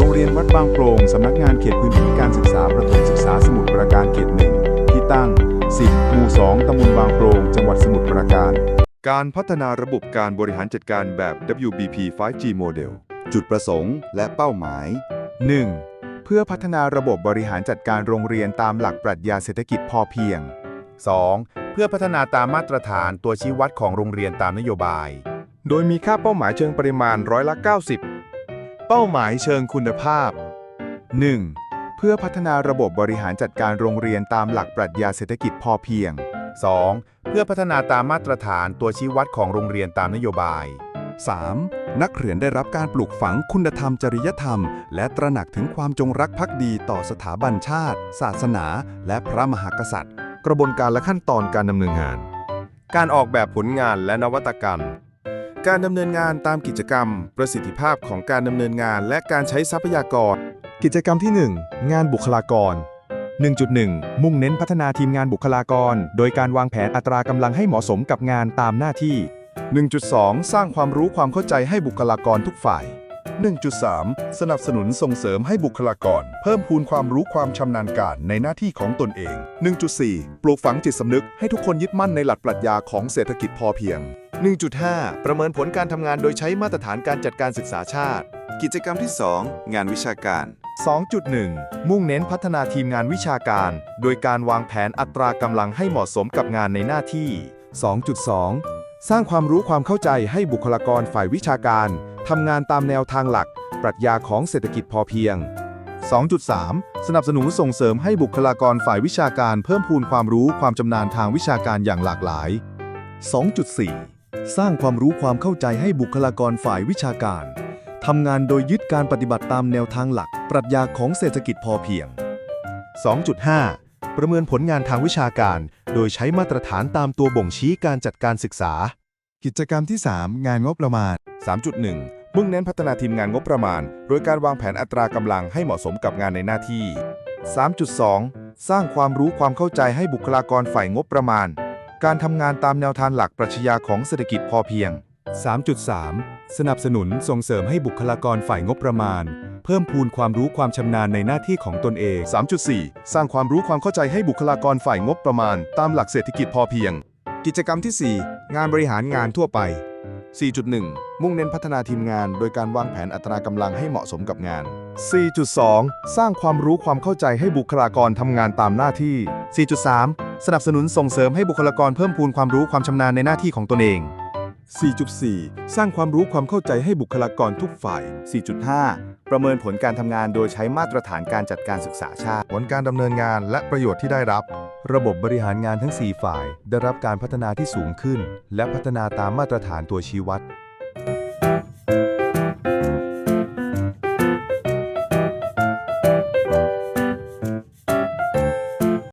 โรงเรียนวัดบางโพงสำนักงานเขตพื้นที่การศึกษาประถมศึกษาสมุทรปราการเขตหนึ่งที่ตั้ง 10 หมู่ 2ตำบลบางโปรงจังหวัดสมุทรปราการ การพัฒนาระบบการบริหารจัดการแบบ WBP 5G Model จุดประสงค์และเป้าหมาย 1. เพื่อพัฒนาระบบบริหารจัดการโรงเรียนตามหลักปรัชญาเศรษฐกิจพอเพียง 2. เพื่อพัฒนาตามมาตรฐานตัวชี้วัดของโรงเรียนตามนโยบาย โดยมีค่าเป้าหมายเชิงปริมาณร้อยละ เป้าหมายเชิงคุณภาพ 1. เพื่อพัฒนาระบบบริหารจัดการโรงเรียนตามหลักปรัชญาเศรษฐกิจพอเพียง 2. เพื่อพัฒนาตามมาตรฐานตัวชี้วัดของโรงเรียนตามนโยบาย 3. นักเรียนได้รับการปลูกฝังคุณธรรมจริยธรรม และตระหนักถึงความจงรักภักดีต่อสถาบันชาติ ศาสนา และพระมหากษัตริย์ กระบวนการและขั้นตอนการดำเนินงาน การออกแบบผลงานและนวัตกรรม การดำเนินงานตามกิจกรรม ประสิทธิภาพของการดำเนินงานและการใช้ทรัพยากร กิจกรรมที่ 1 งานบุคลากร 1.1 มุ่งเน้นพัฒนาทีมงานบุคลากร โดยการวางแผนอัตรากำลังให้เหมาะสมกับงานตามหน้าที่ 1.2 สร้างความรู้ความเข้าใจให้บุคลากรทุกฝ่าย 1.3 สนับสนุนส่งเสริมให้บุคลากร เพิ่มพูนความรู้ความชำนาญการในหน้าที่ของตนเอง 1.4 ปลูกฝังจิตสำนึกให้ทุกคนยึดมั่นในหลักปรัชญาของเศรษฐกิจพอเพียง 1.5 ประเมินผลการทำงานโดยใช้มาตรฐานการจัดการศึกษาชาติ กิจกรรมที่ 2 งานวิชาการ 2.1 มุ่งเน้นพัฒนาทีมงานวิชาการ โดยการวางแผนอัตรากำลังให้เหมาะสมกับงานในหน้าที่ 2.2 สร้างความรู้ความเข้าใจให้บุคลากรฝ่ายวิชาการทำงานตามแนวทางหลัก ปรัชญาของเศรษฐกิจพอเพียง 2.3 สนับสนุนส่งเสริมให้บุคลากรฝ่ายวิชาการ เพิ่มพูนความรู้ความชำนาญทางวิชาการอย่างหลากหลาย 2.4 สร้างความรู้ความเข้าใจให้บุคลากรฝ่ายวิชาการ ทำงานโดยยึดการปฏิบัติตามแนวทางหลัก ปรัชญาของเศรษฐกิจพอเพียง 2.5 ประเมินผลงานทางวิชาการ โดยใช้มาตรฐานตามตัวบ่งชี้การจัดการศึกษา กิจกรรมที่ 3 งานงบประมาณ 3.1 มุ่งเน้นพัฒนาทีมงานงบประมาณ โดยการวางแผนอัตรากำลังให้เหมาะสมกับงานในหน้าที่ 3.2 สร้างความรู้ความเข้าใจให้บุคลากรฝ่ายงบประมาณ การทำงานตามแนวทางหลักปรัชญาของเศรษฐกิจพอเพียง 3.3 สนับสนุนส่งเสริมให้บุคลากรฝ่ายงบประมาณ เพิ่มพูนความรู้ความชำนาญในหน้าที่ของตนเอง 3.4 สร้างความรู้ความเข้าใจให้บุคลากรฝ่ายงบประมาณ ตามหลักเศรษฐกิจพอเพียง กิจกรรมที่ 4 งานบริหารงานทั่วไป 4.1 มุ่งเน้นพัฒนาทีมงาน โดยการวางแผนอัตรากำลังให้เหมาะสมกับงาน 4.2 สร้างความรู้ความเข้าใจให้บุคลากรทำงานตามหน้าที่ 4.3 สนับสนุนส่งเสริมให้บุคลากรเพิ่มพูนความรู้ความชำนาญในหน้าที่ของตนเอง 4.4 สร้างความรู้ความเข้าใจให้บุคลากรทุกฝ่าย 4.5 ประเมินผลการทำงานโดยใช้มาตรฐานการจัดการศึกษาชาติ ผลการดำเนินงานและประโยชน์ที่ได้รับ ระบบบริหารงานทั้ง 4 ฝ่าย ได้รับการพัฒนาที่สูงขึ้น และพัฒนาตามมาตรฐานตัวชี้วัด